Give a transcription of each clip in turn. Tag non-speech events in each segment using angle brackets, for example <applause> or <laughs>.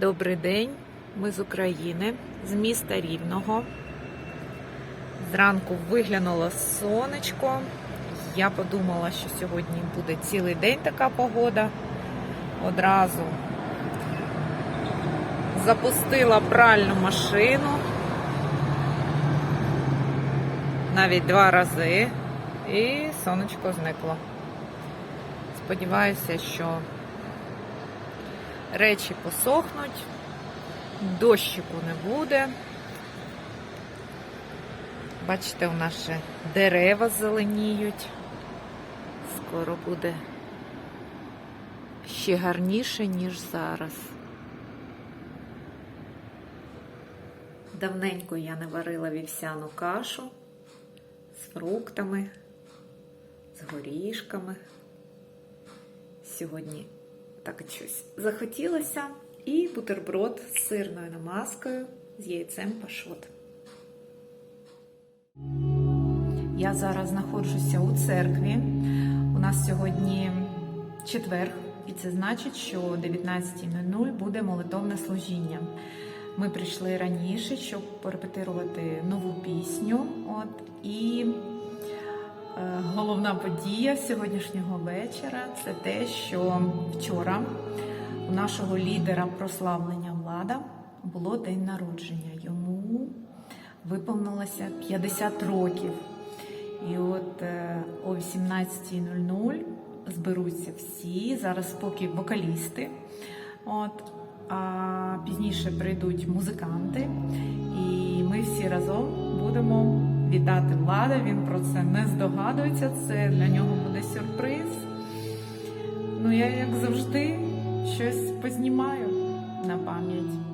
Добрий день, ми з України, з міста Рівного. Зранку виглянуло сонечко. Я подумала, що сьогодні буде цілий день така погода. Одразу запустила пральну машину. Навіть два рази. І сонечко зникло. Сподіваюся, що речі посохнуть, дощику не буде. Бачите, у нас ще дерева зеленіють. Скоро буде ще гарніше, ніж зараз. Давненько я не варила вівсяну кашу з фруктами, з горішками. Сьогодні так щось захотілося. І бутерброд з сирною намазкою з яйцем пашот. Я зараз знаходжуся у церкві. У нас сьогодні четвер, і це значить, що о 19.00 буде молитовне служіння. Ми прийшли раніше, щоб порепетирувати нову пісню. От, і головна подія сьогоднішнього вечора це те, що вчора у нашого лідера прославлення влада було день народження. Йому виповнилося 50 років. І от е, о 18.00 зберуться всі. Зараз поки вокалісти. От, а пізніше прийдуть музиканти, і ми всі разом будемо вітати влада. Він про це не здогадується. Це для нього буде сюрприз. Ну, я, як завжди, щось познімаю на пам'ять.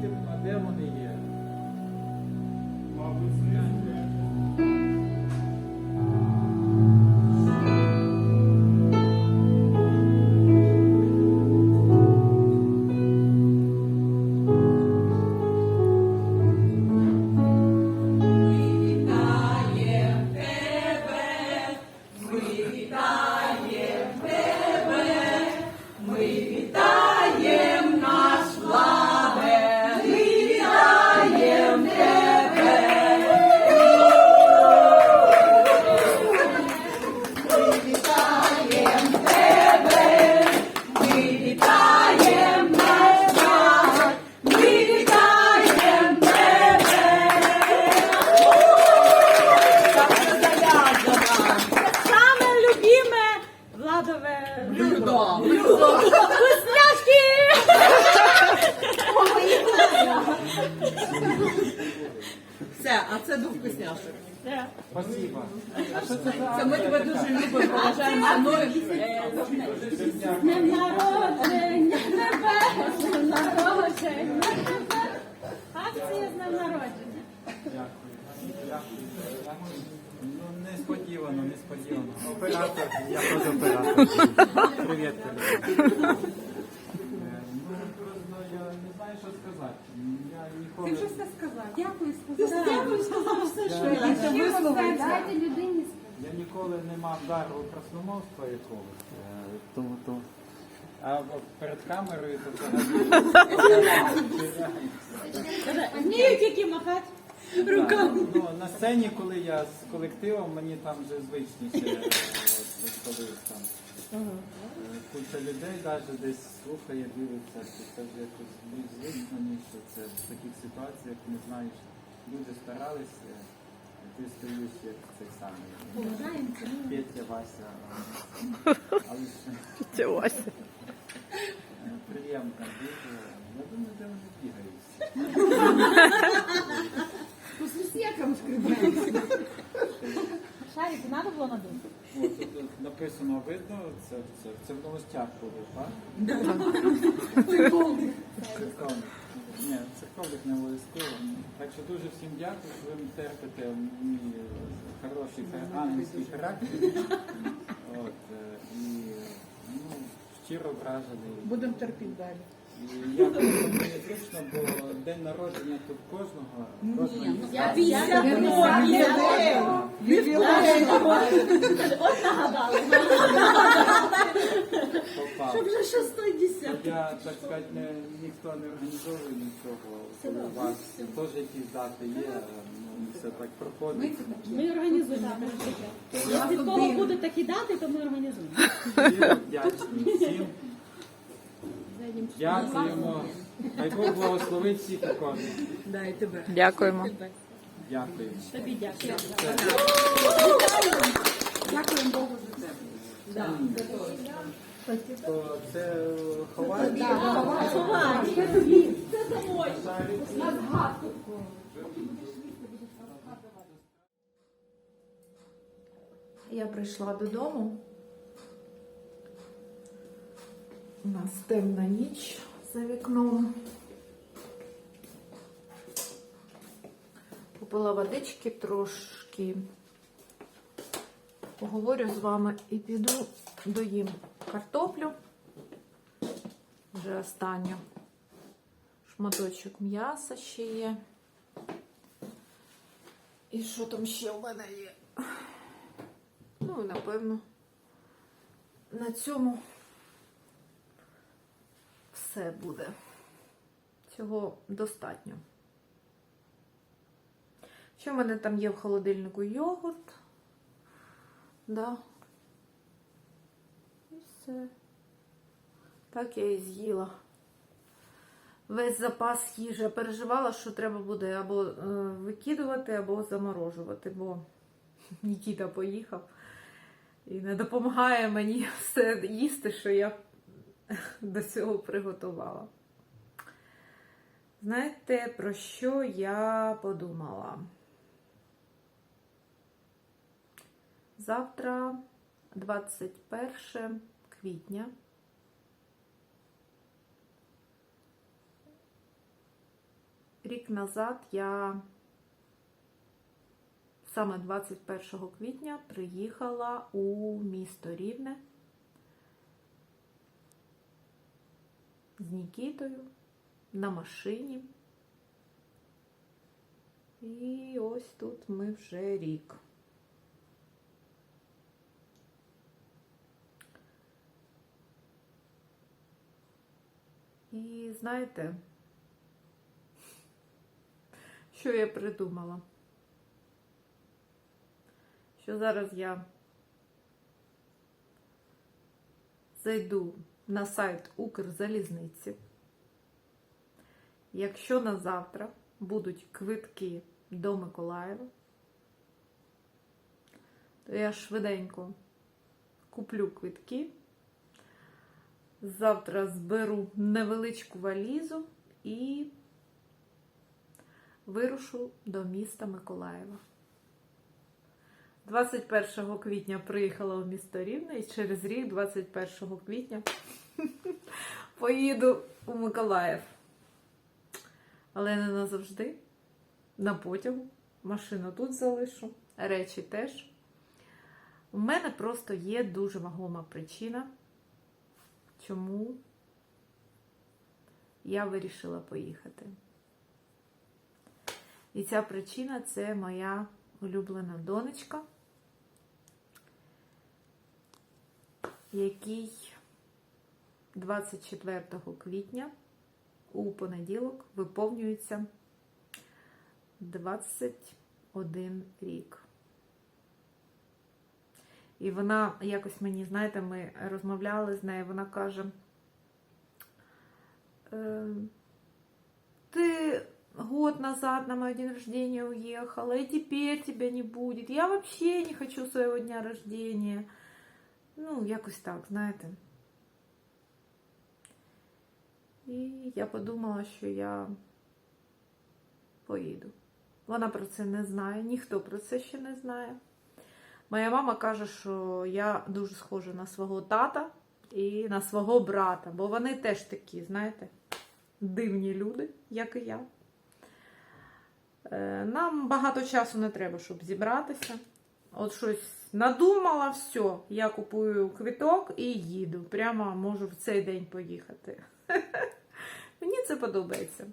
Клавіші, ти- Спасибо. Це ми тебе дуже любимо, поважаємо мною. З народження тебе! З народження тебе! Акція з днем народження. Ну, несподівано, несподівано. Оператор, я теж оператор. Привіт, привіт. Е, Ну, просто я не знаю, що сказати. Я ніколи... Ти вже все сказав. Дякую сказав. Дякую сказав все, що я Це вислови. Дайте людині Я ніколи не мав дару красномовства якогось. е, Тому то. А перед камерою то взагалі. Вмію тільки махати. Руками. Ну, на сцені, коли я з колективом, мені там вже звичніше, е, от, коли там е, куча людей навіть десь слухає, дивиться, то це вже якось більш звично, ніж що це в таких ситуаціях не знаєш. Люди старалися, стоїш як цей самий. Петя, Вася. Ж е, приємно дуже. Я думаю, де вони бігають. По сусідкам шкребаємося. Шарики, треба було тут написано видно, це, це, це в новостях буде, так? Церковник. Церковник. Ні, церковник не обов'язково. Так що дуже всім дякую, що ви терпите мій хороший ангельський характер. От, е, і щиро вражений. Будемо терпіти далі. І я просто мені зручно, бо день народження тут кожного. кожного є Я свято. От нагадали. Попав. Вже шостий десят. Я, так сказати, не, ніхто не організовує нічого. У вас теж якісь дати є, ну, все так проходить. Ми організуємо. Якщо в кого будуть такі дати, то ми організуємо. Вдячні всім. Дякуємо. Хай Бог благословить всіх і кожного. Да, тебе. Дякуємо. Дякую. Тобі дякую. Дякуємо Богу за тебе. То це ховається? Ховай. Це тобі. Я прийшла додому. У нас темна ніч за вікном. Попила водички трошки. Поговорю з вами і піду доїм картоплю. Вже останню. Шматочок м'яса ще є. І що там ще в мене є? Ну, напевно, на цьому все буде. Цього достатньо. Що в мене там є в холодильнику йогурт? Да. І все. Так я і з'їла. Весь запас їжі переживала, що треба буде або е, викидувати, або заморожувати, бо <laughs> Нікіта поїхав і не допомагає мені <laughs> все їсти, що я <laughs> до цього приготувала. Знаєте, про що я подумала? Завтра, 21 квітня, рік назад я саме 21 квітня приїхала у місто Рівне з Нікітою на машині. І ось тут ми вже рік. І знаєте, <laughs> що я придумала? Що зараз я зайду на сайт Укрзалізниці. Якщо на завтра будуть квитки до Миколаєва, то я швиденько куплю квитки. Завтра зберу невеличку валізу і вирушу до міста Миколаєва. 21 квітня приїхала в місто Рівне і через рік, 21 квітня, <laughs> поїду у Миколаїв. Але не назавжди. На потягу. Машину тут залишу, речі теж. У мене просто є дуже вагома причина, чому я вирішила поїхати. І ця причина це моя улюблена донечка, який 24 квітня у понеділок виповнюється 21 рік. І вона якось мені, знаєте, ми розмовляли з нею, вона каже, «Е, ты год назад на мой день рождения уехала, и теперь тебя не будет. Я вообще не хочу своего дня рождения. Ну, якось так, знаєте. І я подумала, що я поїду. Вона про це не знає, ніхто про це ще не знає. Моя мама каже, що я дуже схожа на свого тата і на свого брата, бо вони теж такі, знаєте, дивні люди, як і я. Е, Нам багато часу не треба, щоб зібратися. От щось Надумала все. Я купую квиток і їду. Прямо можу в цей день поїхати. <laughs> Мені це подобається.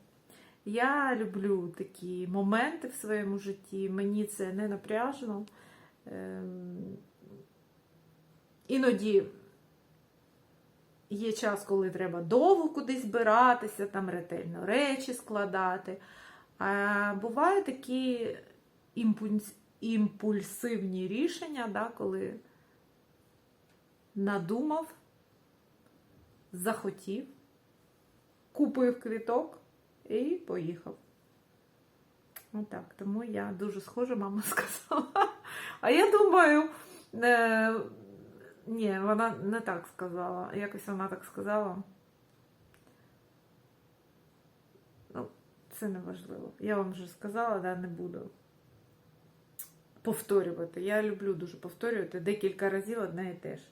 Я люблю такі моменти в своєму житті. Мені це не напряжно. Ем, Іноді є час, коли треба довго кудись збиратися, там ретельно речі складати. Бувають такі імпульс, імпульсивні рішення, да, коли надумав, захотів, купив квіток і поїхав. Отак. Тому я дуже схожа, мама <laughs> сказала. А я думаю, е, ні, вона не так сказала. Якось вона так сказала. Ну, це не важливо. Я вам вже сказала, да, не буду повторювати. Я люблю дуже повторювати декілька разів одне і те ж.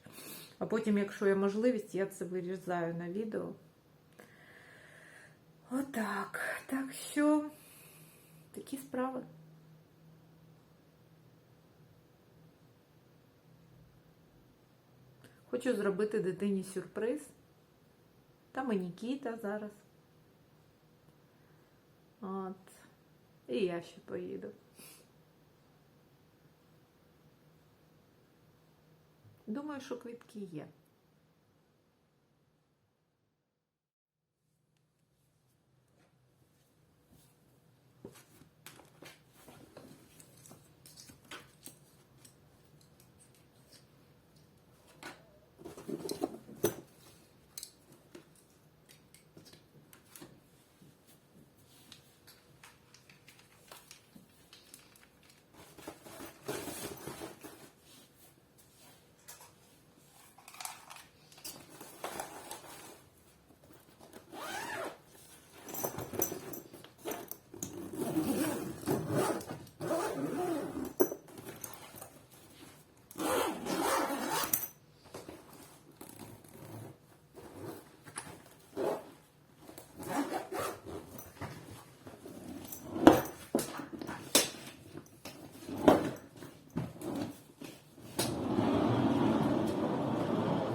А потім, якщо є можливість, я це вирізаю на відео. Отак. Так що такі справи. Хочу зробити дитині сюрприз. Там і Нікіта зараз. От. І я ще поїду. Думаю, що квітки є.